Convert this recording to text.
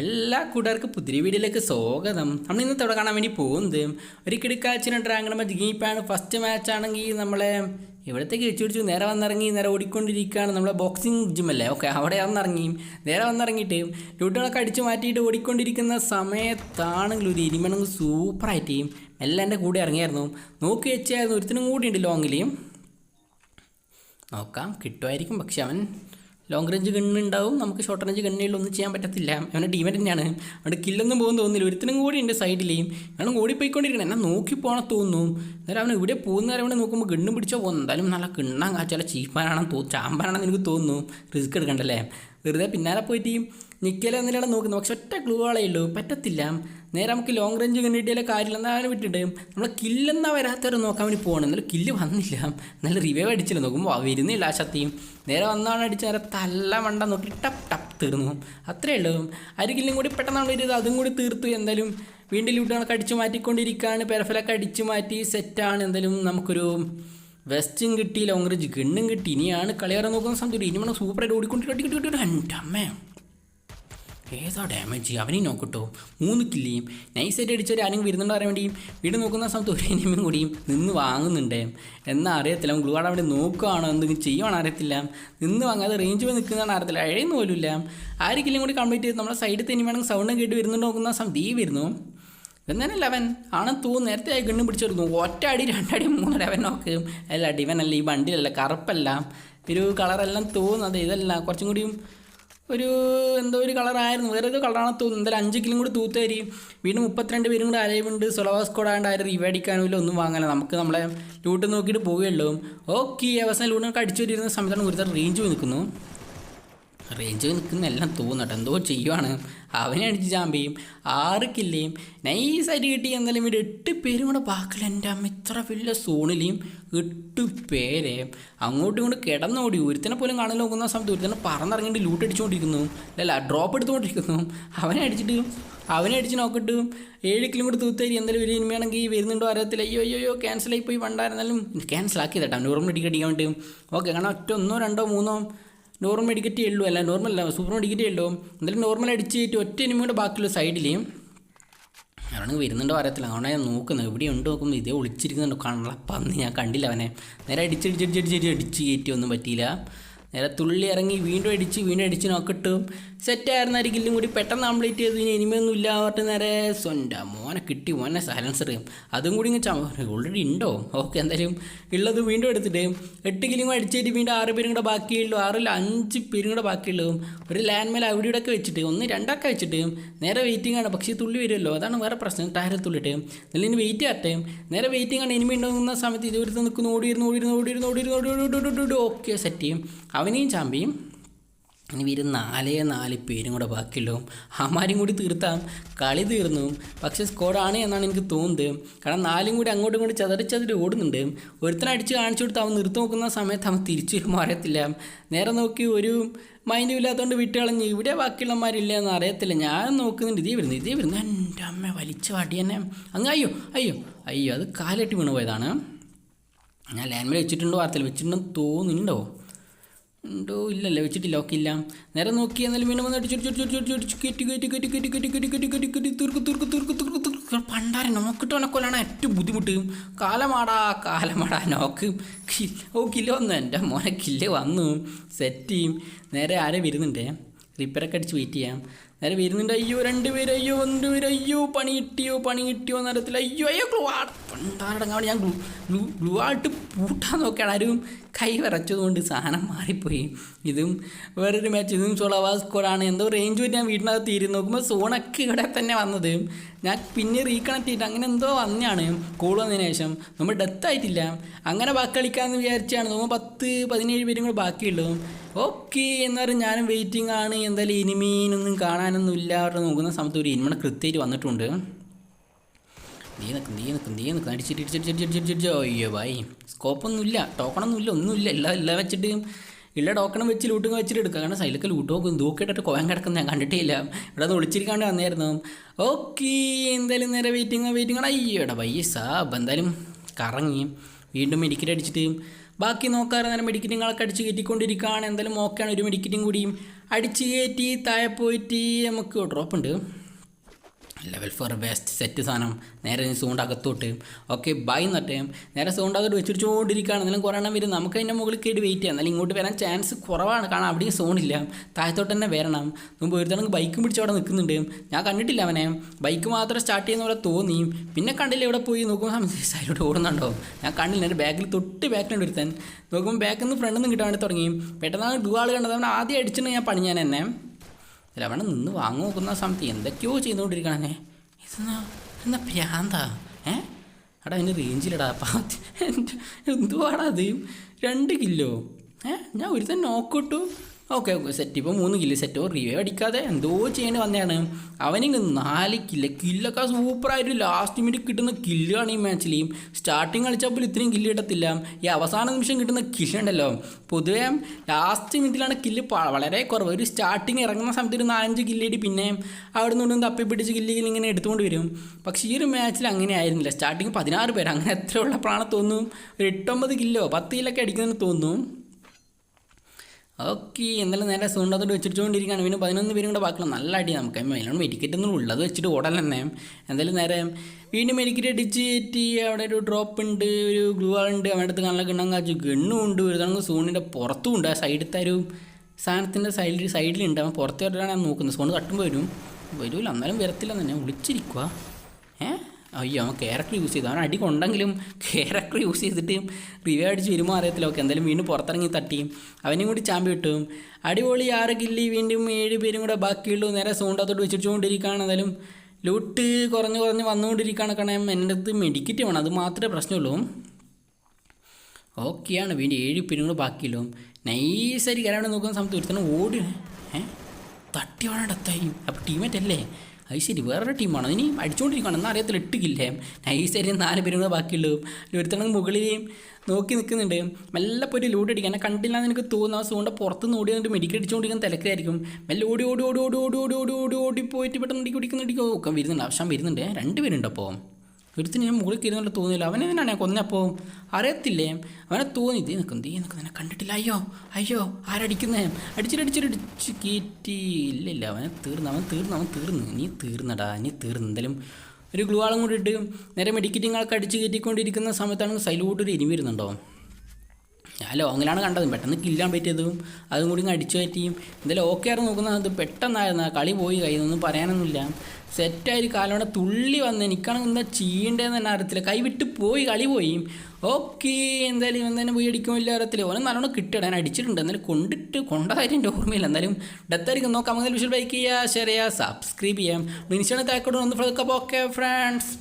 എല്ലാ കൂട്ടുകാർക്കും പുതിയ വീഡിയോയിലേക്ക് സ്വാഗതം. നമ്മൾ ഇന്നത്തെ അവിടെ കാണാൻ വേണ്ടി പോകുന്നത്? ഒരു കിടക്കാച്ചിന് ഡ്രാഗൺ ഗീപ്പാണ് ഫസ്റ്റ് മാച്ച് ആണെങ്കിൽ നമ്മളെ ഇവിടത്തേക്ക് വെച്ച് പിടിച്ചു? നേരെ വന്നിറങ്ങി നേരെ ഓടിക്കൊണ്ടിരിക്കുകയാണ് നമ്മളെ ബോക്സിംഗ് ജിമ്മല്ലേ ഓക്കെ അവിടെ വന്നിറങ്ങി. നേരെ വന്നിറങ്ങിയിട്ട് ലൂട്ടുകളൊക്കെ അടിച്ചു മാറ്റിയിട്ട് ഓടിക്കൊണ്ടിരിക്കുന്ന സമയത്താണെങ്കിൽ ഒരു ഇരുമണെങ്കിൽ സൂപ്പറായിട്ട് എല്ലാം എന്റെ കൂടെ ഇറങ്ങിയായിരുന്നു. നോക്കി വെച്ചായിരുന്നു. ഒരുത്തിനും കൂടി ഉണ്ട് ലോങ്ങിൽ നോക്കാം കിട്ടുമായിരിക്കും. പക്ഷെ അവൻ ലോങ് റേഞ്ച് ഗണ്ണുണ്ടാവും നമുക്ക് ഷോർട്ട് റേഞ്ച് ഗണ്ണുകളിൽ ഒന്നും ചെയ്യാൻ പറ്റത്തില്ല. അവന്റെ ടീമിൽ തന്നെയാണ്. അവിടെ കില്ലൊന്നും പോകുന്ന തോന്നുന്നില്ല. ഒരുത്തിനും കൂടി ഉണ്ട് സൈഡിലെയും അവൻ ഓടിപ്പോയിക്കൊണ്ടിരിക്കണം. എന്നാൽ നോക്കി പോകണം തോന്നും. എന്നാലും അവൻ ഇവിടെ പോകുന്ന നേരം നോക്കുമ്പോൾ ഗണ്ണും പിടിച്ചോ? പോകുന്നു എന്തായാലും നല്ല കിണ്ണാൻ കാച്ചാൽ ചീപ്പാനാണെന്ന് തോ ചാമ്പാനാണെന്ന് എനിക്ക് തോന്നുന്നു. റിസ്ക് എടുക്കണ്ടല്ലേ? വെറുതെ പിന്നാലെ പോയിട്ട് നിക്കലെ എന്നിലാണ് നോക്കുന്നത് പക്ഷെ ഒറ്റ ക്ലൂകളേ ഉള്ളൂ പറ്റത്തില്ല നേരെ നമുക്ക് ലോങ് റേഞ്ച് കണ്ടിട്ടില്ല കാര്യമില്ല അവനെ വിട്ടിട്ട് നമ്മൾ കില്ലെന്നാ വരാത്തവരെ നോക്കാൻ വേണ്ടി പോകണം എന്നാലും കില്ല് വന്നില്ല നല്ല റിവൈവ് അടിച്ചില്ല നോക്കുമ്പോൾ വരുന്നില്ല ആ ശക്തിയും നേരെ വന്നാണ് അടിച്ച് നേരെ തല്ല മണ്ട നോക്കി ടപ്പ് ടപ്പ് തീർന്നു അത്രേ ഉള്ളൂ ഒരു കില്ലും കൂടി പെട്ടെന്നാണ് വരുന്നത് അതും കൂടി തീർത്തു എന്തായാലും വീണ്ടും ലൂട്ടുകളൊക്കെ അടിച്ചു മാറ്റിക്കൊണ്ടിരിക്കുകയാണ് പെരഫലൊക്കെ അടിച്ചു മാറ്റി സെറ്റാണ് എന്തായാലും നമുക്കൊരു വെസ്റ്റും കിട്ടി ലോങ് റേഞ്ച് ഗണ്ണും കിട്ടി ഇനിയാണ് കളിയാറാൻ നോക്കുന്ന സമയത്ത് ഇനി വേണം സൂപ്പറായിട്ട് ഓടിക്കൊണ്ടിട്ട് കട്ടി എന്റെ അമ്മേ ഏതാ ഡാമേജ് അവനെയും നോക്കട്ടോ. മൂന്ന് കില്ലിയും നൈസായിട്ട് അടിച്ചൊരു ആരെങ്കിലും വരുന്നുണ്ടോ അറിയാൻ വേണ്ടിയും? വീട് നോക്കുന്ന സമയത്ത് ഒരു എനിമയും കൂടിയും നിന്ന് വാങ്ങുന്നുണ്ട്. എന്നാ അറിയത്തില്ല അവൻ ഗ്ലൂവാടെ അവിടെ നോക്കുകയാണോ എന്തെങ്കിലും ചെയ്യുവാണോ അറിയത്തില്ല. നിന്ന് വാങ്ങാതെ റേഞ്ച് പോയി നിൽക്കുന്നതാണ് അറിയത്തില്ല. അഴയുന്ന പോലുമില്ല. ആര് കില്ലും കൂടി കംപ്ലീറ്റ് ചെയ്ത് നമ്മുടെ സൈഡിൽ തന്നെ വേണമെങ്കിൽ സൗണ്ടും കേട്ട് വരുന്നുണ്ടോ നോക്കുന്ന സമയത്ത് ഈ വരുന്നു. എന്നല്ല ലെവൻ ആണെന്ന് തോന്നുന്നു നേരത്തെ ആയി ഗണ്ണും പിടിച്ചെടുന്നു ഒറ്റ അടി രണ്ടടി മൂന്നടി അവൻ നോക്കും. അല്ല ഡിവനല്ല ഈ വണ്ടിയിലല്ല കറുപ്പല്ല. ഒരു കളറെല്ലാം തോന്നുന്നത് ഇതല്ല. കുറച്ചും കൂടിയും ഒരു എന്തോ ഒരു കളറായിരുന്നു വേറെ ഏതോ കളറാണ് തോന്നുന്നു. എന്തായാലും അഞ്ച് കിലും കൂടി തൂത്തേരി വീണ്ടും മുപ്പത്തിരണ്ട് പേരും കൂടെ അലവുണ്ട് സൊലവാസ്കോഡ് ആയതുകൊണ്ട് ആരും റിവ അടിക്കാനുമില്ല ഒന്നും വാങ്ങാനില്ല. നമുക്ക് നമ്മളെ ലൂട്ട് നോക്കിയിട്ട് പോവുകയുള്ളൂ. ഓക്കെ അവസാനം ലൂട്ടിനൊക്കെ അടിച്ചു വരുന്ന സമയത്താണ് ഒരുത്തർ റേഞ്ച് പോയി നിൽക്കുന്നു. റേഞ്ച് നിൽക്കുന്ന എല്ലാം തോന്നട്ടെ എന്തോ ചെയ്യുവാണ്. അവനെ അടിച്ച് ചാമ്പിയും ആറ് കില്ലയും നൈസായിട്ട് കിട്ടി. എന്നാലും ഇവിടെ എട്ട് പേരും കൂടെ ബാക്കിൽ എന്റെ അമ്മ ഇത്ര വലിയ സോണിലെയും എട്ട് പേരെ അങ്ങോട്ടും ഇങ്ങോട്ട് കിടന്നോടി. ഒരുത്തനെ പോലും കാണാൻ നോക്കുന്ന സമയത്ത് ഒരുത്തനെ പറന്നിറങ്ങിയിട്ട് ലൂട്ട് അടിച്ചുകൊണ്ടിരിക്കുന്നു അല്ല ഡ്രോപ്പ് എടുത്തുകൊണ്ടിരിക്കുന്നു അവനെ അടിച്ചിട്ട് അവനെ അടിച്ച് നോക്കിട്ട് ഏഴ് കിലും കൂടി തൂത്തേരി എന്തായാലും വലിയ ഇനിമയാണെങ്കിൽ വരുന്നുണ്ടോ അറിയത്തില്ല. അയ്യോ അയ്യോ അയ്യോ ക്യാൻസലായി പോയി പണ്ടായിരുന്നാലും. ക്യാൻസൽ ആക്കി തട്ടാം നോർമൽ ടിക്കറ്റ് അടിക്കാൻ വേണ്ടി. ഓക്കെ കാരണം ഒറ്റ ഒന്നോ രണ്ടോ മൂന്നോ നോർമൽ ടിക്കറ്റേ ഉള്ളൂ അല്ല നോർമൽ അല്ല സൂപ്പർ ടിക്കറ്റേ ഉള്ളൂ എന്തായാലും നോർമൽ അടിച്ച് കയറ്റി ഒറ്റ ഇനിമയുടെ ബാക്കിയുള്ള സൈഡിൽ അവനാണെങ്കിൽ വരുന്നുണ്ടോ അറിയത്തില്ല അതുകൊണ്ടാണ് ഞാൻ നോക്കുന്നത്. ഇവിടെ ഉണ്ട് നോക്കുമ്പോൾ ഇതേ ഒളിച്ചിരിക്കുന്നുണ്ടോ. കണ്ണപ്പന്ന് പന്നി ഞാൻ കണ്ടില്ല അവനെ. നേരെ അടിച്ചടിച്ചടിച്ചടിച്ചടിച്ച് കയറ്റി ഒന്നും പറ്റിയില്ല. നേരെ തുള്ളി ഇറങ്ങി വീണ്ടും അടിച്ച് വീണ്ടും അടിച്ച് നോക്കിട്ടും സെറ്റായിരുന്ന ഒരു കില്ലും കൂടി പെട്ടെന്ന് കംപ്ലീറ്റ് ചെയ്ത് ഇനി എനിമയൊന്നും ഇല്ല പറഞ്ഞിട്ട് നേരെ സ്വണ്ട മോനെ കിട്ടി മോനെ സൈലൻസർ അതും കൂടി ഇങ്ങനെ ഓൾറെഡി ഉണ്ടോ ഓക്കെ എന്തായാലും ഉള്ളത് വീണ്ടും എടുത്തിട്ട് എട്ട് കില്ലും കൂടി അടിച്ചിട്ട് വീണ്ടും ആറ് പേരും കൂടെ ബാക്കിയുള്ളൂ ആറിൽ അഞ്ച് പേരും കൂടെ ബാക്കിയുള്ളൂ ഒരു ലാൻഡ് മേൽ അവിടെ ഇവിടെ ഒക്കെ വെച്ചിട്ട് ഒന്ന് രണ്ടൊക്കെ വെച്ചിട്ട് നേരെ വെയിറ്റിംഗ് ആണ് പക്ഷേ തുള്ളി വരുമല്ലോ അതാണ് വേറെ പ്രശ്നം ടയറിൽ തുള്ളിട്ട് നല്ല ഇനി വെയിറ്റ് ആട്ടെ നേരെ വെയിറ്റിംഗ് ആണ് എനിമി ഉണ്ടാകുന്ന സമയത്ത് ഇതുവരെ നിൽക്കുന്നു ഓടിയിരുന്നു ഓടിയിരുന്നു ഓടിയിരുന്നു ഓടിയിരുന്നു ഓടി ഓക്കെ സെറ്റ് ചെയ്യും അവനെയും ചാമ്പിയും ഇനി വരും നാലേ നാല് പേരും കൂടെ ബാക്കിയുള്ളൂ അമാരും കൂടി തീർത്താം. കളി തീർന്നു. പക്ഷേ സ്കോഡാണ് എന്നാണ് എനിക്ക് തോന്നുന്നത്. കാരണം നാലും കൂടി അങ്ങോട്ടും ഇങ്ങോട്ടും ചതറി ചതറി ഓടുന്നുണ്ട്. ഒരുത്തനെ അടിച്ച് കാണിച്ചു കൊടുത്ത് അവൻ നിർത്തി നോക്കുന്ന സമയത്ത് അവൻ തിരിച്ചു വരുമ്പോൾ അറിയത്തില്ല. നേരെ നോക്കി ഒരു മൈൻഡും ഇല്ലാത്തതുകൊണ്ട് വിട്ട് കളഞ്ഞ് ഇവിടെ ബാക്കിയുള്ളമാരില്ല എന്ന് അറിയത്തില്ല. ഞാൻ നോക്കുന്നുണ്ട്. ഇതേ വരുന്നു ഇതേ വരുന്നു. എന്റെ അമ്മ വലിച്ച വാട്ടി തന്നെ. അങ്ങ് അയ്യോ അയ്യോ അയ്യോ അത് കാലിട്ട് വീണ് പോയതാണ്. ഞാൻ ലാൻഡ്മേൽ വെച്ചിട്ടുണ്ടോ വാർത്തയിൽ? വെച്ചിട്ടുണ്ടെന്ന് തോന്നുന്നുണ്ടോ? ഉണ്ടോ? ഇല്ലല്ലോ വെച്ചിട്ടില്ല ഓക്കെ ഇല്ല. നേരെ നോക്കി എന്നാലും വീണ്ടും വന്ന് അടിച്ചു അടിച്ചു കെട്ടി കെട്ടി കെട്ടി കെട്ടി കെട്ടി കെട്ടി കെട്ടി കെട്ടി കെട്ടി തീർക്ക് തീർക്ക് തീർക്ക് തീർക്ക് തീർക്ക്. പണ്ടാരം നോക്കിട്ട് കൊല്ലാണ് ഏറ്റവും ബുദ്ധിമുട്ട്. കാലമാടാ കാലമാടാ നോക്ക്. ഓ കില്ല വന്നു. എന്റെ മോനെ കില്ല വന്നു. സെറ്റ് ചെയ്യും. നേരെ ആരെ വരുന്നുണ്ടേ? റിപ്പയറൊക്കെ അടിച്ച് വെയിറ്റ് ചെയ്യാം. നേരെ വരുന്നുണ്ട്. അയ്യോ രണ്ട് പേര്. അയ്യോ രണ്ട് പേര്. അയ്യോ പണി കിട്ടിയോ? പണി കിട്ടിയോ നേരത്തിൽ അയ്യോ അയ്യോ ഗ്ലൂ പണ്ടാടങ്ങാണ് ഞാൻ ഗ്ലൂ ഗ്ലൂ ഗ്ലൂ പൂട്ടാൻ നോക്കിയാണ് ആരും. കൈ വിറച്ചതുകൊണ്ട് സാധനം മാറിപ്പോയി. ഇതും വേറൊരു മാച്ച് ഇതും സോളവാ സ്കോറാണ് എന്തോ റേഞ്ച് പറ്റി ഞാൻ വീട്ടിനകത്ത് ഇരുന്ന് നോക്കുമ്പോൾ സോണൊക്കെ ഇവിടെ തന്നെ വന്നത്. ഞാൻ പിന്നെ റീകണക്ട് ചെയ്തിട്ട് അങ്ങനെ എന്തോ വന്നെയാണ്. കോൾ വന്നതിന് ശേഷം. നമ്മൾ ഡെത്ത് ആയിട്ടില്ല. അങ്ങനെ ബാക്കി കളിക്കാമെന്ന് വിചാരിച്ചാണ്. നോക്കുമ്പോൾ പത്ത് പതിനേഴ് പേരും കൂടെ ബാക്കിയുള്ളൂ. ഓക്കെ എന്ന് എന്നാലും ഞാനും വെയിറ്റിംഗ് ആണ്. എന്തായാലും ഇനിമീനൊന്നും കാണാനൊന്നും ഇല്ല അവരുടെ നോക്കുന്ന സമയത്ത് ഒരു ഇനിമണ കൃത്യമായിട്ട് വന്നിട്ടുണ്ട്. നീ നിൽക്കും നീ നിൽക്കും നീ നിൽക്കും അടിച്ചിട്ട് ഇടിച്ചിട്ട് ഇടിച്ചിട്ട്. അയ്യോ ഭായി. സ്കോപ്പൊന്നും ഇല്ല ടോക്കണൊന്നും ഇല്ല ഒന്നുമില്ല. എല്ലാം എല്ലാം വെച്ചിട്ട് ഇല്ല ടോക്കണം വെച്ച് ലൂട്ടും വെച്ചിട്ട് എടുക്കുക കാരണം സൈലൊക്കെ ലൂട്ട് നോക്കും. തൂക്കിയിട്ടിട്ട് കോയം കിടക്കുന്ന ഞാൻ കണ്ടിട്ടില്ല. ഇവിടെ നിന്ന് ഒളിച്ചിരിക്കാണ്ട് വന്നായിരുന്നു. ഓക്കെ എന്തായാലും നേരെ വെയിറ്റിംഗ് വെയിറ്റിംഗ് അയ്യോടാ ബയ്യ സാബ്. എന്തായാലും കറങ്ങി. വീണ്ടും മെഡിക്കറ്റ് അടിച്ചിട്ട് ബാക്കി നോക്കാറ് നേരം മെഡിക്കറ്റിങ്ങളൊക്കെ അടിച്ച് കയറ്റിക്കൊണ്ടിരിക്കുകയാണ് എന്തായാലും ഓക്കെയാണ് ഒരു മെഡിക്കറ്റും കൂടിയും അടിച്ച് കയറ്റി താഴെ പോയിട്ട് നമുക്ക് ഡ്രോപ്പ് ഉണ്ട്. ലെവൽ ഫോർ ബെസ്റ്റ് സെറ്റ് സാധനം. നേരെ സൗണ്ട് അകത്തോട്ട്. ഓക്കെ ബൈ എന്നിട്ട് നേരെ സൗണ്ട് അകത്ത് എന്നാലും കുറേ എണ്ണം വരും. നമുക്ക് അതിന്റെ മുകളിൽ കയറി വെയിറ്റ് ചെയ്യാം. എന്നാലും ഇങ്ങോട്ട് വരാൻ ചാൻസ് കുറവാണ്. കാരണം അവിടെയും ഇല്ല. താഴത്തോട്ട് തന്നെ വരണം. മുമ്പ് ഒരുത്തണെങ്കിൽ ബൈക്കും പിടിച്ച് അവിടെ നിൽക്കുന്നുണ്ട്. ഞാൻ കണ്ടിട്ടില്ല അവനെ. ബൈക്ക് മാത്രം സ്റ്റാർട്ട് ചെയ്യുന്ന പോലെ തോന്നി. പിന്നെ കണ്ടില്ല ഇവിടെ പോയി. നോക്കുമ്പോൾ സൈഡിലോട്ട് ഓടുന്നുണ്ടോ? ഞാൻ കണ്ടില്ല. എന്റെ ബാക്കിൽ തൊട്ട് ബാക്കിലുണ്ട് ഒരുത്തൻ. നോക്കുമ്പോൾ ബാക്കിൽ നിന്ന് ഫ്രണ്ടിൽ നിന്ന് കിട്ടാൻ തുടങ്ങി. പെട്ടെന്നാണ് ഡുവാൾ കണ്ടത്. അവൻ ആദ്യം അടിച്ചിട്ട് ഞാൻ പണി ഞാൻ എന്നെ. അവിടെ നിന്ന് വാങ്ങി നോക്കുന്ന സമയത്ത് എന്തൊക്കെയോ ചെയ്തുകൊണ്ടിരിക്കണേ ഇതെന്നാ എന്നാ ഭ്രാന്താ? ഏ? എടാ അതിന് റേഞ്ചിലടാ. പാത്തി എന്തുവാടാ അതെയും രണ്ട് കിലോ ഏ? ഞാൻ ഒരു തന്നെ നോക്കിട്ടു ഓക്കെ ഓക്കെ. സെറ്റ് ഇപ്പോൾ മൂന്ന് കില്ല് സെറ്റ് റിവേ അടിക്കാതെ എന്തോ ചെയ്യേണ്ടി വന്നതാണ്. അവനിങ്ങ് നാല് കില്ല് കില്ലൊക്കെ സൂപ്പറായിട്ട് ലാസ്റ്റ് മിനിറ്റ് കിട്ടുന്ന കില്ലാണ് ഈ മാച്ചിൽ സ്റ്റാർട്ടിങ് കളിച്ചപ്പോൾ ഇത്രയും കില്ല് കിട്ടത്തില്ല. ഈ അവസാന നിമിഷം കിട്ടുന്ന കില്ലുണ്ടല്ലോ പൊതുവെ ലാസ്റ്റ് മിനിറ്റിലാണ് കില്ല് വളരെ കുറവ്. ഒരു സ്റ്റാർട്ടിങ് ഇറങ്ങുന്ന സമയത്ത് ഒരു നാലഞ്ച് കില്ലേടി പിന്നെ അവിടെ നിന്നും തപ്പി പിടിച്ച് കില്ല് കില്ല് ഇങ്ങനെ എടുത്തുകൊണ്ട് വരും. പക്ഷേ ഈ ഒരു മാച്ചിൽ അങ്ങനെ ആയിരുന്നില്ല. സ്റ്റാർട്ടിങ് പതിനാറ് പേര് അങ്ങനെ എത്ര ഉള്ളപ്പോഴാണ് തോന്നും ഒരു എട്ടൊമ്പത് കില്ലോ പത്ത് കില്ലൊക്കെ അടിക്കുന്നതെന്ന് തോന്നുന്നു. ഓക്കെ എന്നാലും നേരെ സൂണ്ടത്തോട്ട് വെച്ചിട്ടുകൊണ്ടിരിക്കുകയാണ് പിന്നെ പതിനൊന്ന് പേരും കൂടെ ബാക്കിയുള്ള നല്ല അടി നമുക്ക്. അതിലാണ് മെഡിക്കറ്റ് ഒന്നും ഉള്ളത് വെച്ചിട്ട് ഓടാൻ തന്നെ. എന്തായാലും നേരെ വീണ്ടും മെഡിക്കറ്റ് അടിച്ച് കയറ്റി അവിടെ ഒരു ഡ്രോപ്പ് ഉണ്ട് ഒരു ഗ്ലൂ ഉണ്ട്. അവിടെ അടുത്ത് കാണാൻ കിണ്ണം കാച്ചു ഗണ്ണും ഉണ്ട്. ഒരു തവണ സൂണിന്റെ പുറത്തും ഉണ്ട്. ആ സൈഡിലത്തെ ഒരു സാധനത്തിന്റെ സൈഡിൽ സൈഡിലുണ്ട്. അവൻ പുറത്ത് വരാനാണ് നോക്കുന്നത്. സോണ് തട്ടുമ്പോൾ വരും. വരൂല. എന്നാലും വരത്തില്ല തന്നെ. വിളിച്ചിരിക്കുക ഏ? അയ്യോ അവൻ ക്യാരക്ടർ യൂസ് ചെയ്തു. അവൻ അടി കൊണ്ടെങ്കിലും ക്യാരക്ടർ യൂസ് ചെയ്തിട്ട് റിവ്യൂ അടിച്ച് വരുമോ അറിയത്തില്ല. ഓക്കെ എന്തായാലും വീണ്ടും പുറത്തിറങ്ങി തട്ടി. അവനും കൂടി ചാമ്പി കിട്ടും അടിപൊളി ആറ് കില്ലി വീണ്ടും ഏഴ് പേരും കൂടെ ബാക്കിയുള്ളൂ. നേരെ സൗണ്ടത്തോട്ട് വെച്ചിട്ടുകൊണ്ടിരിക്കുകയാണ് എന്തായാലും ലൂട്ട് കുറഞ്ഞ് കുറഞ്ഞ് വന്നുകൊണ്ടിരിക്കുകയാണ് കാരണം എന്റെ അടുത്ത് മെഡിക്കറ്റ് വേണം. അത് മാത്രമേ പ്രശ്നമുള്ളൂ. ഓക്കെയാണ്. വീണ്ടും ഏഴ് പേരും കൂടെ ബാക്കിയുള്ളൂ. നൈസായിട്ട് കയറാണ്ട് നോക്കുന്ന സമയത്ത് ഒരുത്തന്നെ ഓടി തട്ടി വേണ്ട അപ്പോൾ ടീമേറ്റ് അല്ലേ? അത് വേറൊരു ടീമാണ്. ഇനി അടിച്ചുകൊണ്ടിരിക്കുകയാണ് എന്നാൽ അറിയത്തില്ല ഇട്ടിക്കില്ലേ നൈസായിട്ട് നാല് പേരും കൂടെ ബാക്കിയുള്ളൂ. ഒരുത്തണം മുകളിൽ നോക്കി നിൽക്കുന്നുണ്ട്. മെല്ലെ പോയിട്ട് ലൂട്ട് എന്നെ കണ്ടില്ല എന്ന് എനിക്ക് തോന്നുന്നു. ആ സൂണ്ട പുറത്ത് നിന്ന് ഓടി വന്നിട്ട് മെഡിക്കൽ അടിച്ചുകൊണ്ടിരിക്കുന്ന തിരക്കായിരിക്കും. മെല്ലെ ഓടി ഓടി ഓടി ഓടി ഓടി ഓടി ഓടി ഓടി ഓടി പോയിട്ട് പെട്ടെന്ന് ഇടിക്ക് ഇടിക്കുന്ന ഇടിക്കോ. ഒക്കെ വരുന്നുണ്ട്. ആവശ്യം വരുന്നുണ്ട്. രണ്ട് പേരുണ്ട് അപ്പോൾ ഒരുത്തിന് ഞാൻ മുകളിൽ കയറുന്നുള്ള തോന്നിയില്ല. അവനെ എന്തിനാണ് ഞാൻ കൊന്നപ്പോൾ അറിയത്തില്ലേ? അവനെ തോന്നി. ഇതേ നിൽക്കും ദേ നിൽക്കും എന്നെ കണ്ടിട്ടില്ല. അയ്യോ അയ്യോ ആരടിക്കുന്നേ? അടിച്ചിട്ടടിച്ചിട്ടടിച്ച് അടിച്ചിട്ട് അടിച്ച് കയറ്റി ഇല്ല ഇല്ല അവനെ തീർന്നു അവൻ തീർന്നു അവൻ തീർന്നു. നീ തീർന്നടാ നീ തീർന്നു. എന്തായാലും ഒരു ഗ്ലൂ ആളും കൂടി ഇട്ട് നേരെ മെഡിക്കറ്റിങ്ങളൊക്കെ അടിച്ച് കയറ്റിക്കൊണ്ടിരിക്കുന്ന സമയത്താണ് സൈലോട്ട് ഒരു ഇനി വരുന്നുണ്ടോ? ഞാൻ ലോങ്ങിലാണ് കണ്ടത്. പെട്ടെന്ന് കില്ലാൻ പറ്റിയതും അതും കൂടി ഇങ്ങ് അടിച്ചു പറ്റിയും. എന്തായാലും ഓക്കെ ആയിരുന്നു നോക്കുന്നത്. അത് പെട്ടെന്നായിരുന്നു. കളി പോയി. കയ്യിൽ നിന്നൊന്നും പറയാനൊന്നുമില്ല. സെറ്റായി കാലോടെ തുള്ളി വന്ന് എനിക്കാണെങ്കിൽ എന്താ ചെയ്യേണ്ടതെന്ന് തന്നെ അറിയത്തില്ല. കൈവിട്ട് പോയി കളി പോയി. ഓക്കെ എന്തായാലും ഇവൻ തന്നെ പോയി അടിക്കുമില്ല അറിയത്തില്ല. ഓനെ നല്ലോണം കിട്ടിയിട. ഞാൻ അടിച്ചിട്ടുണ്ട്. എന്നാലും കൊണ്ടിട്ട് കൊണ്ട കാര്യം എന്റെ ഓർമ്മയില്ല. എന്നാലും ഡെത്തായിരിക്കും. നോക്കാം. അങ്ങനെ വിഷയം ബൈക്ക് ചെയ്യുക ഷെയർ ചെയ്യുക സബ്സ്ക്രൈബ് ചെയ്യാം. ഇൻസ്റ്റാണ് താക്കോട്ട് ഒന്ന് ഓക്കെ ഫ്രണ്ട്സ്